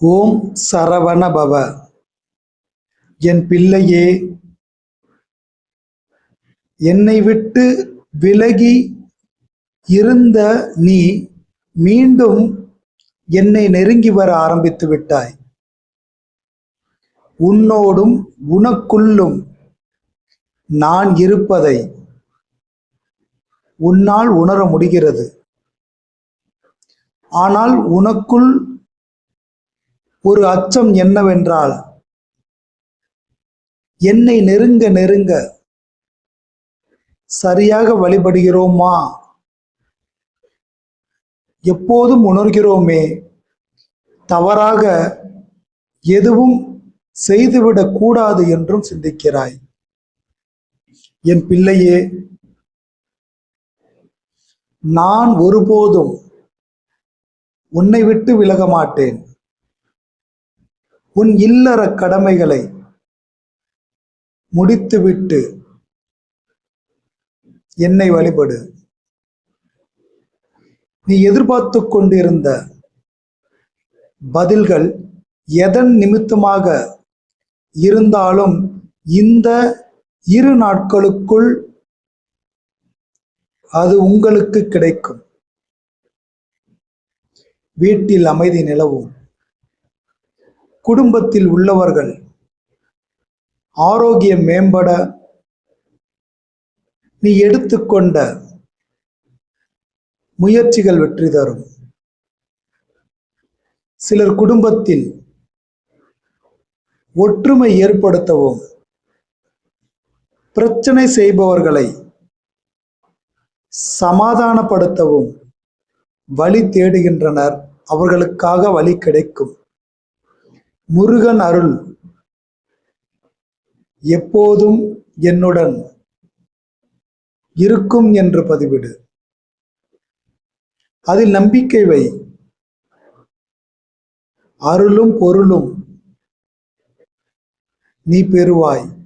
ஓம் சரவண பவ என் பிள்ளையே என்னை விட்டு விலகி இருந்த நீ மீண்டும் என்னை நெருங்கி வர ஆரம்பித்து விட்டாய். உன்னோடும் உனக்குள்ளும் நான் இருப்பதை உன்னால் உணர முடிகிறது. ஆனால் உனக்குள் ஒரு அச்சம் என்னவென்றால் என்னை நெருங்க நெருங்க சரியாக வழிபடுகிறோமா? எப்போதும் உணர்கிறோமே தவறாக எதுவும் செய்துவிடக் கூடாது என்றும் சிந்திக்கிறாய். என் பிள்ளையே நான் ஒருபோதும் உன்னை விட்டு விலக மாட்டேன் உன் இல்லற கடமைகளை முடித்துவிட்டு என்னை வழிபடு. நீ எதிர்பார்த்து கொண்டிருந்த பதில்கள் எதன் நிமித்தமாக இருந்தாலும் இந்த இரு நாட்களுக்குள் அது உங்களுக்கு கிடைக்கும். வீட்டில் அமைதி நிலவும். குடும்பத்தில் உள்ளவர்கள் ஆரோக்கியம் மேம்பட நீ எடுத்துக்கொண்ட முயற்சிகள் வெற்றி தரும். சிலர் குடும்பத்தில் ஒற்றுமை ஏற்படுத்தவும் பிரச்சனை செய்பவர்களை சமாதானப்படுத்தவும் வழி தேடுகின்றனர். அவர்களுக்காக வழி கிடைக்கும். முருகன் அருள். எப்போதும் என்னுடன் இருக்கும் என்று பதிவிடு. அதில் நம்பிக்கை வை. அருளும் பொருளும் நீ பெறுவாய்.